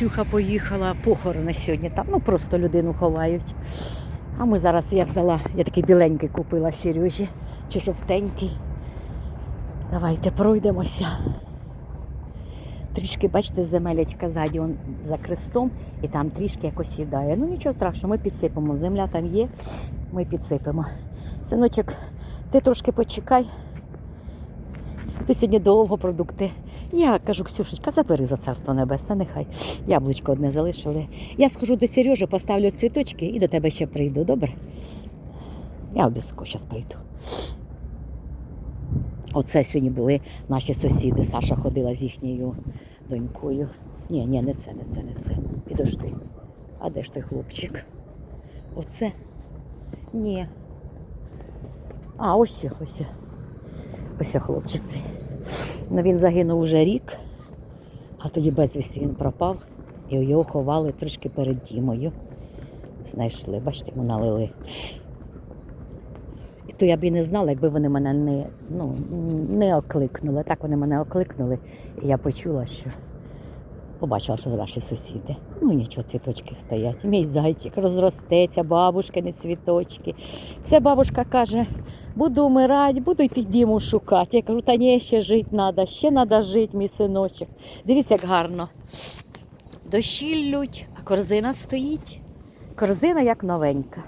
Ксюха поїхала, похорони сьогодні там. Ну просто людину ховають. А ми зараз я взяла, я такий біленький купила Сережі, чи жовтенький. Давайте пройдемося. Трішки, бачите, земелячка ззаді он за крестом, і там трішки якось їдає. Ну нічого страшного, ми підсипемо. Земля там є, ми підсипемо. Синочок, ти трошки почекай. Ти сьогодні довго продукти. Я кажу, Ксюшечка, забери за царство небесне, нехай. Яблучко одне залишили. Я схожу до Сережі, поставлю цвіточки і до тебе ще прийду, добре? Я обов'язково зараз прийду. Оце сьогодні були наші сусіди. Саша ходила з їхньою донькою. Ні, ні, не це, не це, не це. Підожди. А де ж той хлопчик? Оце? Ні. А, ось, ось. Ось хлопчик цей. Ну, він загинув уже рік, а тоді безвісті він пропав, і його ховали трішки перед Дімою. Знайшли, бачите, йому налили. І то я б і не знала, якби вони мене не, ну, не окликнули. Так вони мене окликнули, і я почула, що побачила, що наші сусіди. Ну нічого, цвіточки стоять. Мій зайчик розростеться, бабушкини цвіточки. Все бабушка каже, буду вмирати, буду йти Діму шукати. Я кажу, та ні, ще жити треба, ще треба жити, мій синочок. Дивіться, як гарно. Дощі а корзина стоїть. Корзина як новенька.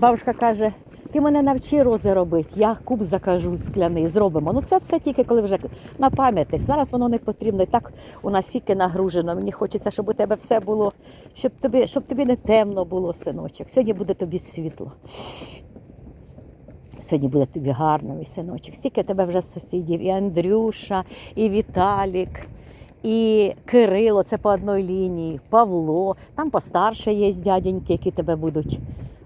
Бабушка каже, ти мене навчи рози робити, я куб закажу скляний, зробимо. Ну це все тільки коли вже на пам'ятник. Зараз воно не потрібно. І так у нас тільки нагружено. Мені хочеться, щоб у тебе все було, щоб тобі, щоб тобі не темно було, синочок. Сьогодні буде тобі світло. Сьогодні буде тобі гарно, мій синочок. Стільки тебе вже сусідів, і Андрюша, і Віталік, і Кирило, це по одній лінії, Павло. Там постарше є дяденьки, які тебе будуть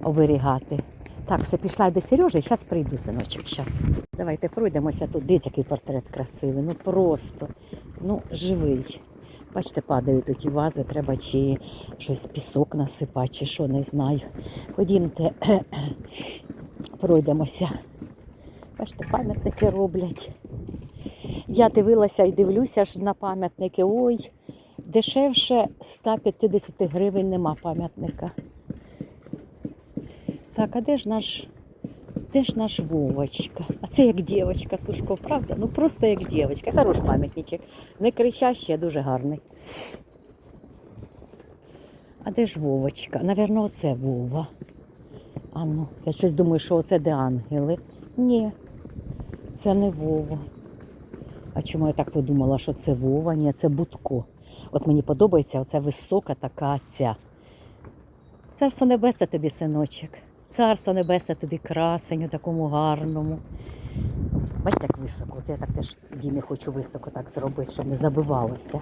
оберігати. Так, все, пішла до Сережі, зараз прийду, синочок. Щас. Давайте пройдемося тут. Дивіться, який портрет красивий. Ну просто, ну, живий. Бачите, падають тут і вази, треба чи щось пісок насипати, чи що, не знаю. Ходімте, пройдемося. Бачите, пам'ятники роблять. Я дивилася і дивлюся ж на пам'ятники. Ой, дешевше 150 гривень нема пам'ятника. Так, а де ж наш, де ж наш Вовочка? А це як дівчинка, Сушко, правда? Ну просто як дівчинка. Хорош пам'ятничок. Не кричащий, а дуже гарний. А де ж Вовочка? Навірно, оце Вова. А ну, я щось думаю, що оце де ангели. Ні, це не Вова. А чому я так подумала, що це Вова? Ні, це Будко. От мені подобається оця висока така ця. Царство небесне тобі, синочок. Царство небесне тобі красень у такому гарному. Бачите, як високо. От я так теж Дімі хочу високо так зробити, щоб не забивалося.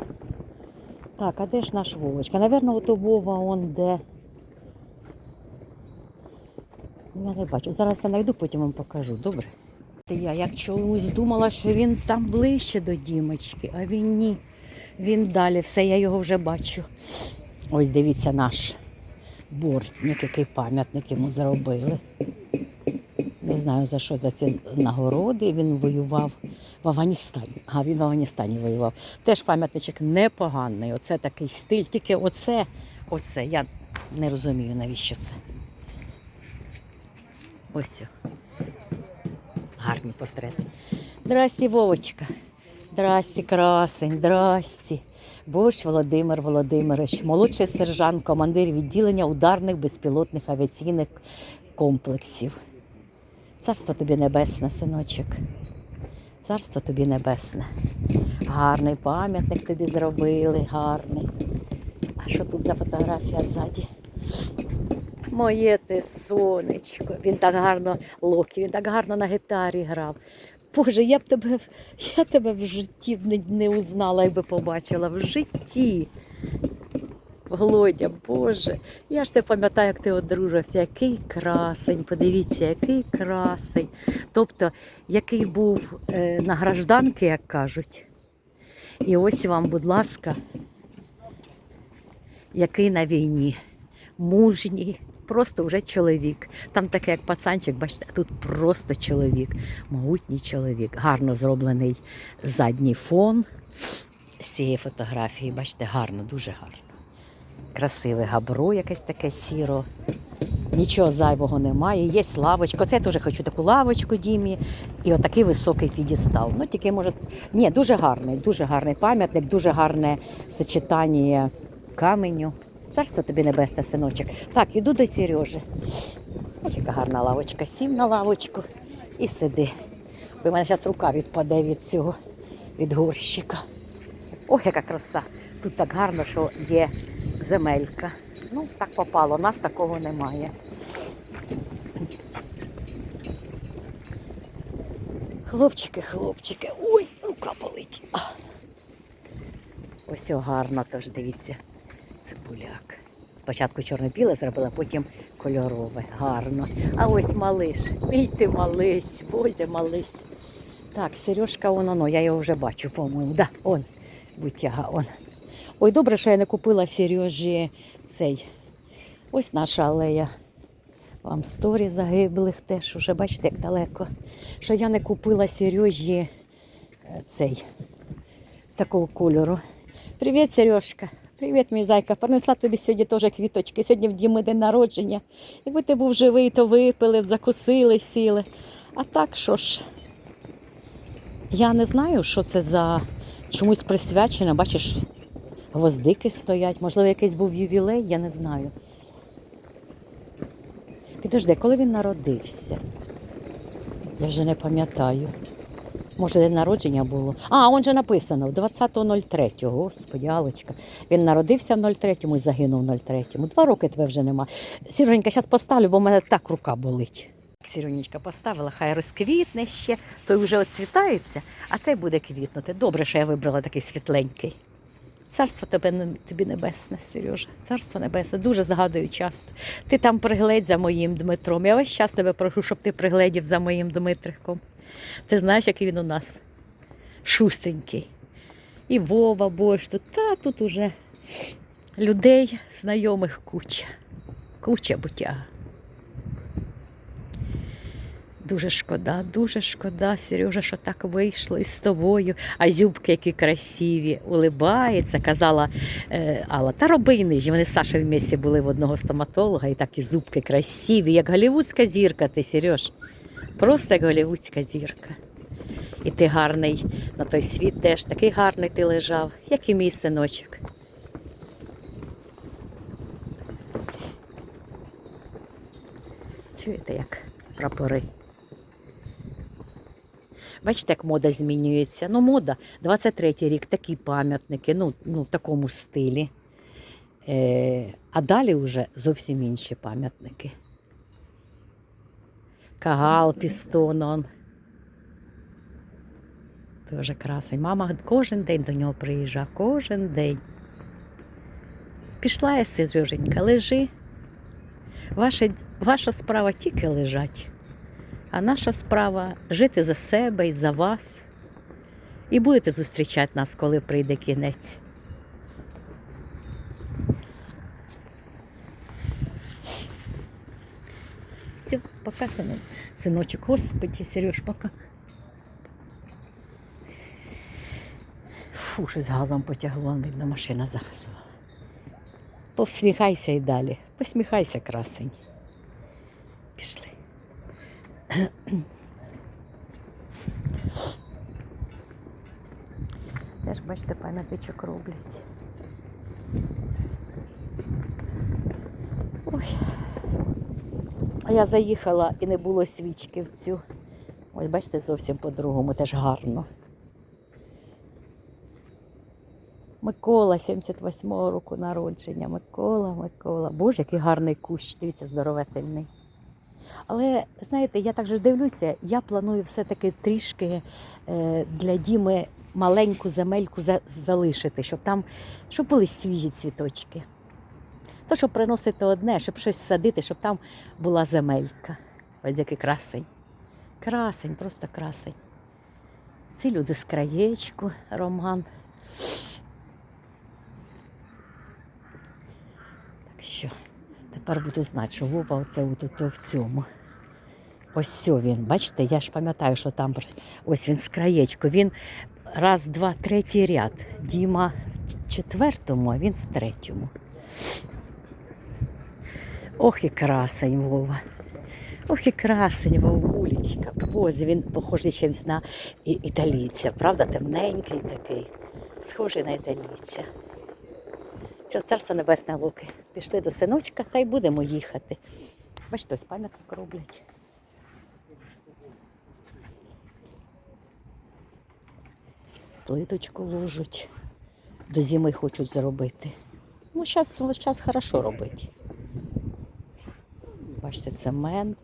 Так, а де ж наш Вовочка? Навірно, ото Вова он де. Не бачу. Зараз я знайду, потім вам покажу, добре? Я як чомусь думала, що він там ближче до Дімочки, а він ні. Він далі, все, я його вже бачу. Ось дивіться наш бортник, який пам'ятник йому зробили. Не знаю за що за ці нагороди. Він воював в Афганістані. А він в Афганістані воював. Теж пам'ятничок непоганий. Оце такий стиль. Тільки оце, оце. Я не розумію, навіщо це. Ось. Гарні портрети. Здрасті, Вовочка. Здрасті, красень, здрасті. Борщ Володимир Володимирович, молодший сержант, командир відділення ударних безпілотних авіаційних комплексів. Царство тобі небесне, синочок. Царство тобі небесне. Гарний пам'ятник тобі зробили, гарний. А що тут за фотографія ззаді? Моє ти сонечко. Він так гарно локі, він так гарно на гітарі грав. Боже, я б тебе, я тебе в житті не, не узнала, якби побачила. В житті. Володя, Боже, я ж тебе пам'ятаю, як ти одружився, який красень, подивіться, який красень. Тобто, який був е, на гражданки, як кажуть. І ось вам, будь ласка, який на війні. Мужній, просто вже чоловік. Там таке, як пацанчик, бачите, тут просто чоловік, могутній чоловік. Гарно зроблений задній фон. з цієї фотографії. Бачите, гарно, дуже гарно. Красиве габро, якесь таке сіро. Нічого зайвого немає. Є лавочка. Оце я теж хочу таку лавочку Дімі. І отакий високий підістал. Ну, тільки може. Ні, дуже гарний, дуже гарний пам'ятник, дуже гарне сочетання каменю. Царство тобі небесне, синочок. Так, іду до Сережі. Ось яка гарна лавочка. Сів на лавочку і сиди. В мене зараз рука відпаде від цього, від горщика. Ох, яка краса! Тут так гарно, що є земелька. Ну, так попало, у нас такого немає. Хлопчики, хлопчики. Ой, рука болить. Ось гарно, тож дивіться. Цибуляк. Спочатку чорно-біле зробила, потім кольорове. Гарно. А ось малиш. Мій ти мались, боже мались. Так, Сережка, он оно, я його вже бачу, по-моєму. Да, он, витяга, он. Ой, добре, що я не купила Сережі цей. Ось наша алея. Вам сторі загиблих теж уже бачите, як далеко. Що я не купила Сережі е, цей такого кольору. Привіт, Сережка. Привіт, мій зайка. Принесла тобі сьогодні теж квіточки. Сьогодні в Діми день народження. Якби ти був живий, то випили, закусили, сіли. А так що ж? Я не знаю, що це за чомусь присвячено. Бачиш, гвоздики стоять. Можливо, якийсь був ювілей, я не знаю. Підожди, коли він народився? Я вже не пам'ятаю. Може, день народження було. А, он же написано, 20.03. Господи, Алочка. Він народився в 03-му і загинув в 03-му. Два роки тебе вже нема. Сіроженька, зараз поставлю, бо в мене так рука болить. Сіронічка поставила, хай розквітне ще, той вже оцвітається, а цей буде квітнути. Добре, що я вибрала такий світленький. Царство тебе тобі небесне, Сережа. Царство небесне. Дуже згадую часто. Ти там пригледь за моїм Дмитром. Я весь час тебе прошу, щоб ти пригледів за моїм Дмитриком. Ти знаєш, який він у нас шустренький. І Вова борщ. Та тут уже людей, знайомих куча. Куча бутяга. Дуже шкода, дуже шкода, Сережа, що так вийшло із тобою. А зюбки які красиві, улибається, казала е, Алла, та роби й нижні. Вони з Сашою в місті були в одного стоматолога, і так і зубки красиві, як голівудська зірка ти, Сереж. Просто голівудська зірка. І ти гарний на той світ теж такий гарний ти лежав, як і мій синочок. Чуєте, як прапори? Бачите, як мода змінюється. Ну, мода, 23-й рік, такі пам'ятники, ну, ну в такому стилі. Е, а далі вже зовсім інші пам'ятники. Кагал, пістон, он. Дуже красень. Мама кожен день до нього приїжджає, кожен день. Пішла я, Сереженька, лежи. Ваша, ваша справа тільки лежать. А наша справа жити за себе і за вас. І будете зустрічати нас, коли прийде кінець. Все, пока. Синочок, господи, Сереж, пока. Фу, щось газом потягло, видно, машина загазувала. Посміхайся і далі. Посміхайся, красень. Пішли. Теж, бачите, пам'ятничок роблять. Я заїхала і не було свічки в цю. Ось, бачите, зовсім по-другому, теж гарно. Микола, 78-го року народження. Микола, Микола. Боже, який гарний кущ, дивіться, здоровительний. Але знаєте, я так же дивлюся, я планую все-таки трішки е, для Діми маленьку земельку залишити, щоб там щоб були свіжі цвіточки. То, щоб приносити одне, щоб щось садити, щоб там була земелька. Ось який красень. Красень, просто красень. Ці люди з краєчку, Роман. Так що, тепер буду знати, що Вова оце от, в цьому. Ось він, бачите, я ж пам'ятаю, що там ось він з краєчку. Він раз, два, третій ряд. Діма в четвертому, а він в третьому. Ох і красень Вова. Ох і красень Вовулечка. Боже, він похожий чимось на італійця, правда? Темненький такий, схожий на італійця. Це царство небесне луки. Пішли до синочка та й будемо їхати. Бачите, ось пам'ятник роблять. Плиточку ложуть. До зими хочуть зробити. Ну, зараз час хорошо робить. Бачите, цемент.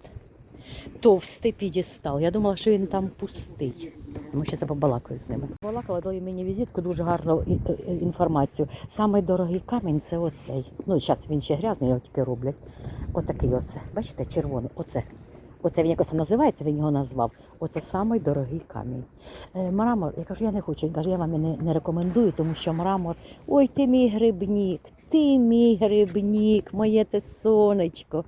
Товстий підістал. Я думала, що він там пустий. Ми ще побалакаю з ними. Балакала, дали мені візитку, дуже гарну і- і- інформацію. Самий дорогий камінь це оцей. Ну, зараз він ще грязний, його тільки роблять. Отакий оце. Бачите, червоний. Оце. Оце він якось там називається, він його назвав. Оце самий дорогий камінь. Е, мрамор, я кажу, я не хочу. Він каже, я вам не, не рекомендую, тому що мрамор. Ой, ти мій грибнік, ти мій грибнік, моє те сонечко.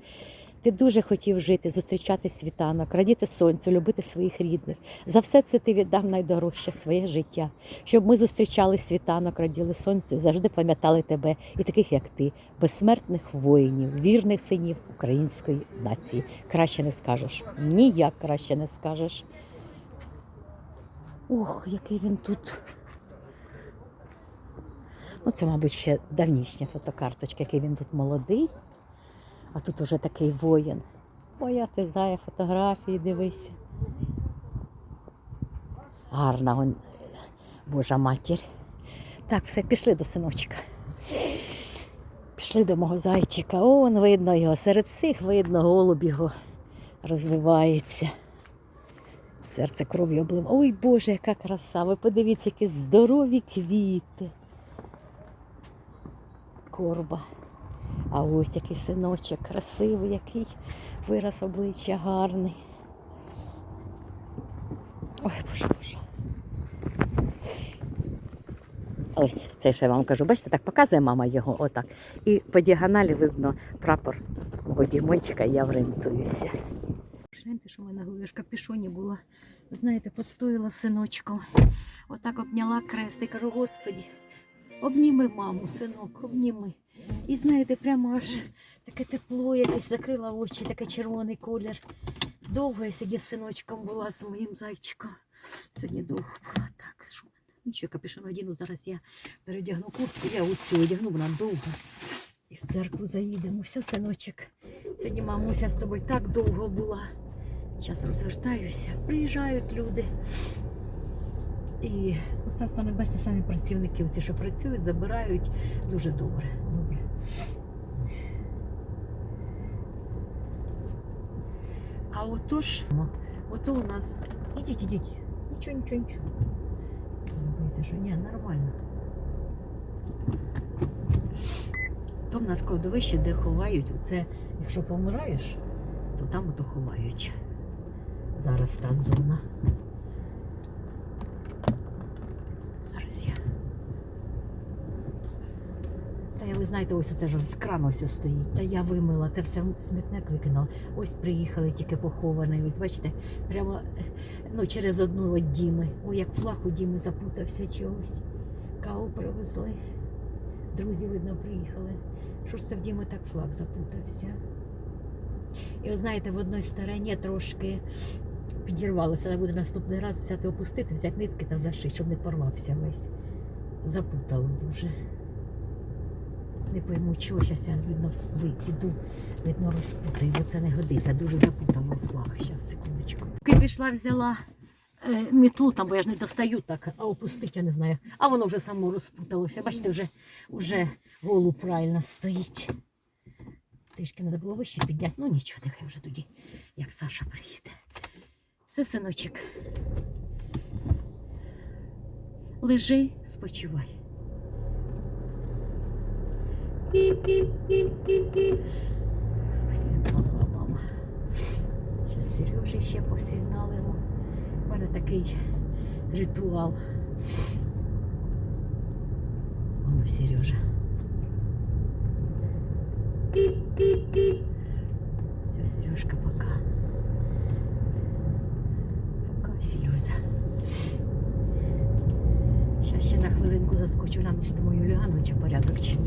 Ти дуже хотів жити, зустрічати світанок, радіти сонцю, любити своїх рідних. За все це ти віддав найдорожче своє життя, щоб ми зустрічали світанок, раділи сонцю, завжди пам'ятали тебе і таких, як ти, безсмертних воїнів, вірних синів української нації. Краще не скажеш. Ніяк краще не скажеш. Ох, який він тут. Ну, це, мабуть, ще давнішня фотокарточка, який він тут молодий. А тут уже такий воїн. Ой, а ти зая фотографії, дивися. Гарна он, Божа матір. Так, все, пішли до синочка. Пішли до мого зайчика. О, он видно його. Серед всіх видно, голуб його розвивається. Серце кров'ю облив. Ой Боже, яка краса! Ви подивіться, які здорові квіти. Корба. А ось який синочок красивий, який вираз обличчя гарний. Ой, боже, боже. Ось це що я вам кажу. Бачите, так показує мама його отак. І по діагоналі видно прапор мого Дімончика, і я орієнтуюся. Гляньте, що в мене голові в була. Знаєте, постояла з синочком. Отак обняла крест і кажу, Господі, обніми маму, синок, обніми. І знаєте, прямо аж таке тепло, якесь закрила очі, такий червоний колір. Довго я сьогодні з синочком була з моїм зайчиком. Сьогодні довго була так. Що? Нічого, капюшон одіну. Зараз я передягну куртку, я оцю одягну, вона довга. І в церкву заїдемо. Все, синочок. Сьогодні мамуся з тобою так довго була. Зараз розвертаюся. Приїжджають люди. І Царство Небесне самі працівники, оці, що працюють, забирають дуже добре. добре. А отож, ото у нас. Ідіть, ідіть. Нічого, нічого, нічого. Боїться, що ні, нормально. То в нас кладовище, де ховають. Оце, якщо помираєш, то там ото ховають. Зараз та зона. Зараз я. Та я, ви знаєте, ось оце ж з крану ось стоїть. Та я вимила, те все смітник викинула. Ось приїхали тільки похований. Ось бачите, прямо ну, через одну от Діми. Ой, як флаг у Діми запутався чогось. Каву привезли. Друзі, видно, приїхали. Що ж це в Діми так флаг запутався? І от знаєте, в одній стороні трошки підірвалося. Треба буде наступний раз взяти опустити, взяти нитки та зашити, щоб не порвався весь. Запутало дуже. Не пойму, чого зараз я видно піду, видно, розпутаю, бо це не годиться. Дуже запутало флаг. Зараз, секундочку. Поки пішла, взяла е, мітлу, там, бо я ж не достаю так, а опустити я не знаю. А воно вже само розпуталося. Бачите, вже, вже голуб правильно стоїть. Трішки треба було вище підняти. Ну нічого, нехай вже тоді, як Саша приїде. Все, синочок. Лежи, спочивай. Посигналила. Зараз Сережі ще посигналимо. У мене такий ритуал. Воно Сережа. Все, Сережка, пока. Пока, Сережа. глянуть, чи порядок чи.